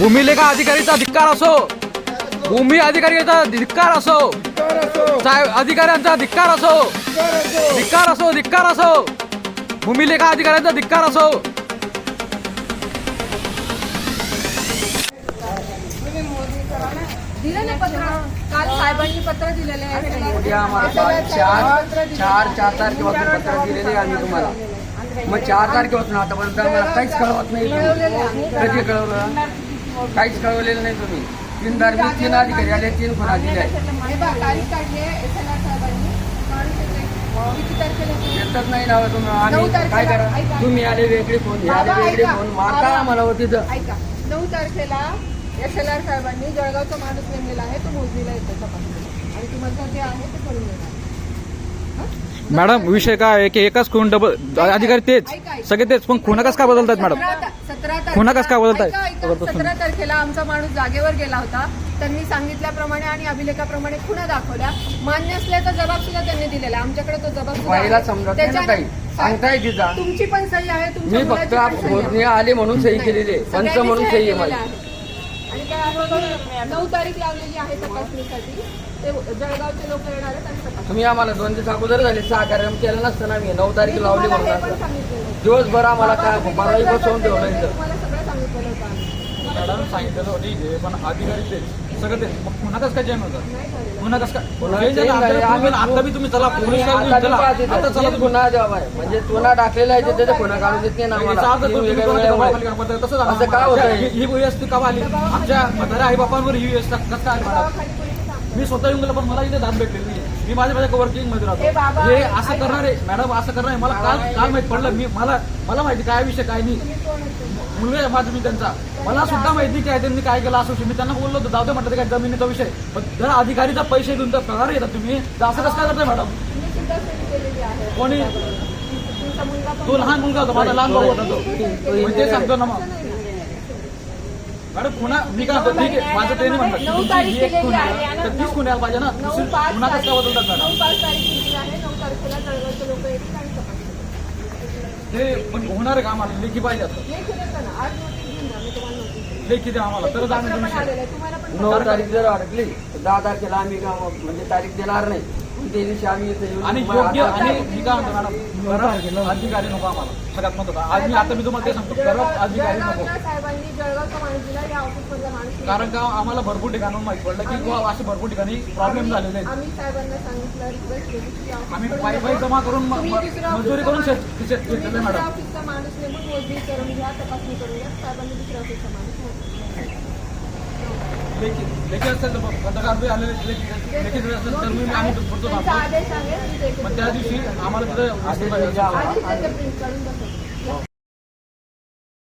भूमिलेखा अधिकारीचा धिक्कार असो. भूमी अधिकारीचा धिक्कार असो. साहेब अधिकाऱ्यांचा धिक्कार असो. धिक्कार असो धिक्कार असो. भूमिलेखा अधिकाऱ्यांचा धिक्कार असो. दिलं ना पत्र. काल साहेबांनी पत्र दिलेलं आहे. उद्या आम्हाला चार चार चार तारखेपासून पत्र दिलेले आम्ही तुम्हाला. मग चार तारखेपासून आतापर्यंत आम्हाला काहीच कळवत नाही. कधी कळवलं? काहीच कळवलेलं नाही तुम्ही. तीन तारखे तीन अधिकारी आले तीन हे तारखेला येते? येतच नाही ना तुम्ही. आम्ही नऊ तारखेला- काय करा. तुम्ही आले वेगळे फोन हे आले वेगळे. फोन. मारता. आम्हाला हो ऐका. नऊ तारखेला एस एल आर साहेबांनी जळगावचा माणूस नेमलेला आहे. तो मोजणीला येतो तपासणीला आणि तुम्हाला जे आहे ते करून देणार. मॅडम विषय काय आहे की एकाच खून डबल अधिकारी तेच सगळे तेच पण खुना कसं काय बदलतात मॅडम? सतरा बोलताय? ऐका, ऐका. सतरा तारखेला आमचा माणूस जागेवर गेला होता. त्यांनी सांगितल्याप्रमाणे आणि अभिलेखाप्रमाणे खुणा दाखवल्या. मान्य असल्याचा जबाब सुद्धा त्यांनी दिलेला. आमच्याकडे तो जबाब सुद्धा सांगताय तिचा तुमची पण सही आहे तुमच्या मी फक्त मुलाची पण सही आहे. मोजणी आले म्हणून सही केलेली आहे. पंच सगळ्यांनी म्हणून सही आहे आहेत. आणि नऊ तारीख लावलेली आहे तपासणीसाठी. ते जळगावचे लोक येणार आहेत आणि तपासणी तुम्ही आम्हाला दोन दिवस अगोदर झाले सहकार्य केलं नसतं ना मी नऊ तारीख मी लावली तुम्हाला म्हणून हे पण. सांगितलेलं. दिवसभर आम्हाला काय बाबा, मलाही तुम्ही बसवून ठेवलं इथं तुम्हाला सगळं सांगितलेलं होतं आम्ही. मॅडम सांगितलं ठीक आहे पण अधिकारी तेच सगळं तेच मग पुन्हा कसं काय चेंज होतं नाही झालेलं. पुन्हा कसं काय पुन्हा change झालं. change आता झालं. तुम्ही- आता बी तुम्ही चला पोलीस आता स्टेशनला चला मी पाहते आता इथं. चला तीन तुम्ही गुन्हा आहे म्हणजे तुला टाकलेला आहे त्याचा गुन्हा काढून देत नाही ना याचा आम्हाला अर्थ तीन तुम्ही वेगळ्या कोणाच्या वेगळ्या दबावाखाली काम करताय? तसं झालं असं का? ही- ही व्यवस्थित का आली आमच्या म्हाताऱ्या आई बापांवर ही व्यवस्था कसं काय आली मॅडम कोणी. मी स्वतः येऊन गेलो पण मला इथे दाद भेटलेली नाही मी माझ्या माझ्या वर्किंगमध्ये राहतो. हे असं. करणार आहे मॅडम असं करणार आहे मला काल काल माहीत पडलं. मी मला मला माहिती काय विषय काय नाही? मुलगा आहे माझा मी त्यांचा. मला सुद्धा माहिती काय त्यांनी काय केलं असं मी त्यांना बोललो होतो जाऊ दे म्हटलं काय जमिनीचा विषय पण जर अधिकारीचा पैसे देऊन तर पगार येतात तुम्ही? तर असं कसं काय करताय मॅडम कोणी? तो लहान मुलगा होता माझा लहान भाऊ होता तो. ते सांगतो ना मग. मॅडम पुन्हा मी काय म्हणतो ठीक आहे माझं ते नाही म्हणतात. नऊ तुमची तारीख ही एक केलेली खून आहे आहे आणि तर तीस नऊ- खून यायला पाहिजे ना? नऊ दुसरी- पाच पुन्हा कसं काय बदलतात तारीख- मॅडम? नऊ पाच तारीख दिली आहे नऊ तारखेला जळगावचे लोक येतील आणि तपासणी ते पण होणार आहे का आम्हाला लेखी पाहिजे आता. नाही केलं का ना आज नोटीस घेऊन जा मी तुम्हाला नोटीस लेखी द्या आम्हाला तरच आम्ही पत्र पण तुमची आलेलं आहे तुम्हाला पण नऊ तारीख जर अडकली तर दहा तारखेला आम्ही का म्हणजे तारीख देणार नाही. आणि योग्य आणि मी काय म्हणतो मॅडम खरं अधिकारी नको आम्हाला. सगळ्यात महत्वाचं. आज मी आता मी तुम्हाला ते सांगतो खरंच अधिकारी नको. कारण का आम्हाला भरपूर ठिकाणून माहिती पडलं की बुवा असे भरपूर ठिकाणी प्रॉब्लेम झालेले आहेत. आम्ही साहेबांना सांगितलं रिक्वेस्ट केली की या office आम्ही कडून पायी पायी. जमा करून मजुरी करून घेतलेलं मॅडम लेखी असेल तर पत्रकार बी आलेले लेखी असेल तर मी आम्ही पुढचं मग त्या दिवशी आम्हाला तिथे